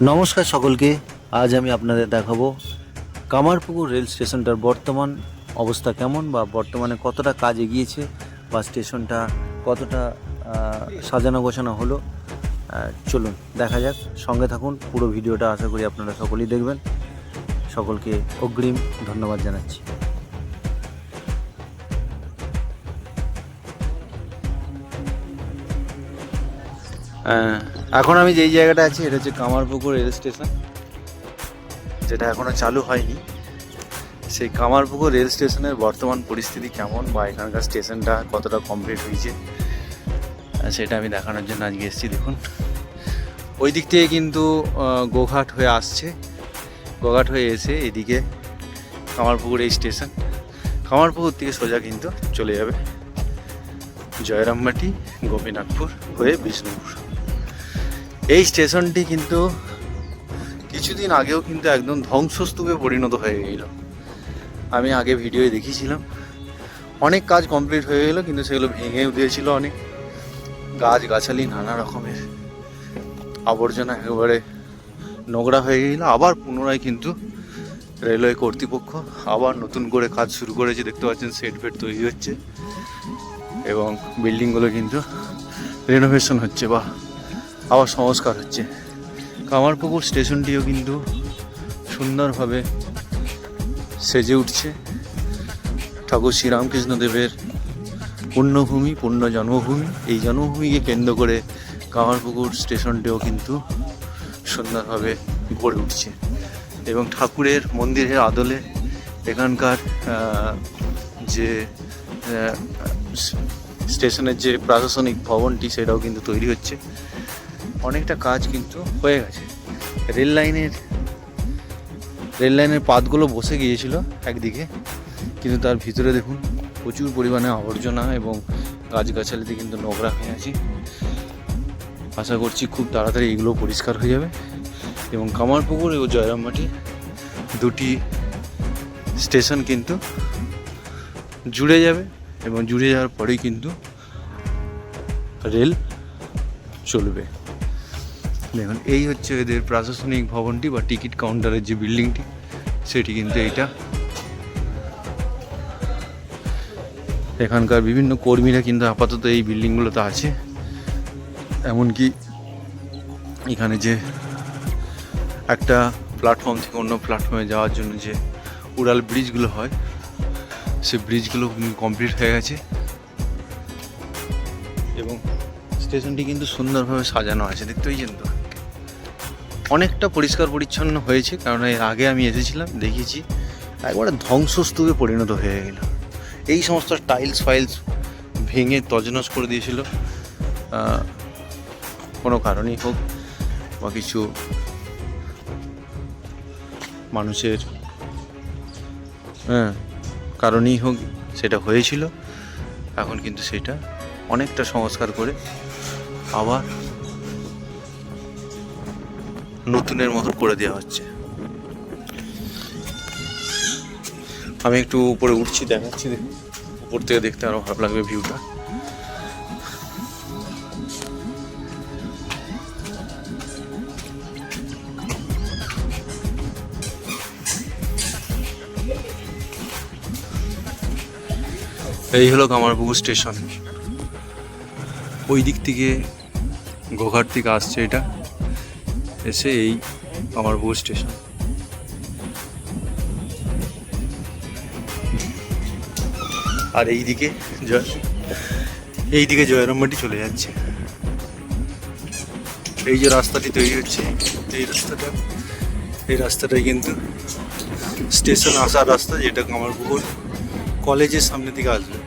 নমস্কার সকলকে আজ আমি আপনাদের দেখাবো কামারপুকুর রেল স্টেশনটার বর্তমান অবস্থা কেমন বা বর্তমানে কতটা কাজ এগিয়েছে বা স্টেশনটা কতটা সাজানো গোছানো হলো। চলুন দেখা যাক। সঙ্গে থাকুন পুরো ভিডিওটা আশা করি আপনারা সকলেই দেখবেন। সকলকে অগ্রিম ধন্যবাদ জানাচ্ছি। আহ, এখন আমি যেই জায়গাটা আছি, এটা হচ্ছে কামারপুকুর রেল স্টেশন, যেটা এখনও চালু হয়নি। সেই কামারপুকুর রেল স্টেশনের বর্তমান পরিস্থিতি কেমন বা এখানকার স্টেশনটা কতটা কমপ্লিট হয়েছে সেটা আমি দেখানোর জন্য আজকে এসেছি, দেখুন। ওই দিক থেকে কিন্তু গোঘাট হয়ে আসছে। গোঘাট হয়ে এসে এদিকে কামারপুকুর এই স্টেশন। কামারপুকুর থেকে সোজা কিন্তু চলে যাবে জয়রামবাটি, গোপীনাথপুর হয়ে বিষ্ণুপুর। এই স্টেশনটি কিন্তু কিছুদিন আগেও কিন্তু একদম ধ্বংসস্তূপে পরিণত হয়ে গেল। আমি আগে ভিডিওয়ে দেখিয়েছিলাম। অনেক কাজ কমপ্লিট হয়ে গেলো, কিন্তু সেগুলো ভেঙে উঠেছিল অনেক। গাছ গাছালি নানা রকমের। আবর্জনা একেবারে নোংরা হয়ে গেল। আবার পুনরায় কিন্তু রেলওয়ে কর্তৃপক্ষ আবার নতুন করে কাজ শুরু করেছে। দেখতে পাচ্ছেন, সেট ফেট তৈরি হচ্ছে এবং বিল্ডিংগুলো কিন্তু রেনোভেশন হচ্ছে বা আবার সংস্কার হচ্ছে। কামারপুকুর স্টেশনটিও কিন্তু সুন্দরভাবে সেজে উঠছে। ঠাকুর শ্রীরামকৃষ্ণ দেবের পুণ্যভূমি, পুণ্য জন্মভূমি। এই জন্মভূমিকে কেন্দ্র করে কামারপুকুর স্টেশনটিও কিন্তু সুন্দরভাবে গড়ে উঠছে। এবং ঠাকুরের মন্দিরের আদলে এখানকার যে স্টেশনের যে প্রশাসনিক ভবনটি, সেটাও কিন্তু তৈরি হচ্ছে। অনেকটা কাজ কিন্তু হয়ে গেছে। রেল লাইনের রেল লাইনের পাতগুলো বসে গিয়েছিল একদিকে, কিন্তু তার ভিতরে দেখুন প্রচুর পরিমাণে আবর্জনা এবং গাছগাছালিতে কিন্তু নোংরা হয়ে আছে। আশা করছি খুব তাড়াতাড়ি এগুলো পরিষ্কার হয়ে যাবে এবং কামারপুকুর ও জয়রামবাটি দুটি স্টেশন কিন্তু জুড়ে যাবে এবং জুড়ে যাওয়ার পরেই কিন্তু রেল চলবে। দেখুন, এই হচ্ছে এদের প্রশাসনিক ভবনটি বা টিকিট কাউন্টারের যে বিল্ডিংটি, সেটি কিন্তু এইটা। এখানকার বিভিন্ন কর্মীরা কিন্তু আপাতত এই বিল্ডিংগুলোতে আছে। এমনকি এখানে যে একটা প্ল্যাটফর্ম থেকে অন্য প্ল্যাটফর্মে যাওয়ার জন্য যে উড়াল ব্রিজগুলো হয় সে ব্রিজগুলো কমপ্লিট হয়ে গেছে। এবং স্টেশনটি কিন্তু সুন্দরভাবে সাজানো আছে, দেখতে পেয়েছেন তো? অনেকটা পরিষ্কার পরিচ্ছন্ন হয়েছে, কারণ এর আগে আমি এসেছিলাম, দেখেছি, একবারে ধ্বংসস্তূপে পরিণত হয়ে গেল। এই সমস্ত টাইলস ফাইলস ভেঙে তজনস করে দিয়েছিল। কোনো কারণেই হোক বা কিছু মানুষের হ্যাঁ কারণেই হোক সেটা হয়েছিল। এখন কিন্তু সেটা অনেকটা সংস্কার করে আবার নতুনের মতো করে দেওয়া হচ্ছে। আমি একটু উপরে উঠছি, দেখাচ্ছি উপর থেকে দেখতে আরও ভালো লাগবে ভিউটা। এই হলো কামারপুকুর স্টেশন। ওই দিক থেকে গোঘাট থেকে আসছে এটা। এসে এই কামারপুকুর স্টেশন। আর এই দিকে জয় এই দিকে জয়রামবাটি চলে যাচ্ছে। এই যে রাস্তাটি তৈরি হচ্ছে, এই রাস্তাটা, এই রাস্তাটাই কিন্তু স্টেশন আসার রাস্তা, যেটা কামারপুকুর কলেজের সামনে থেকে আসবে।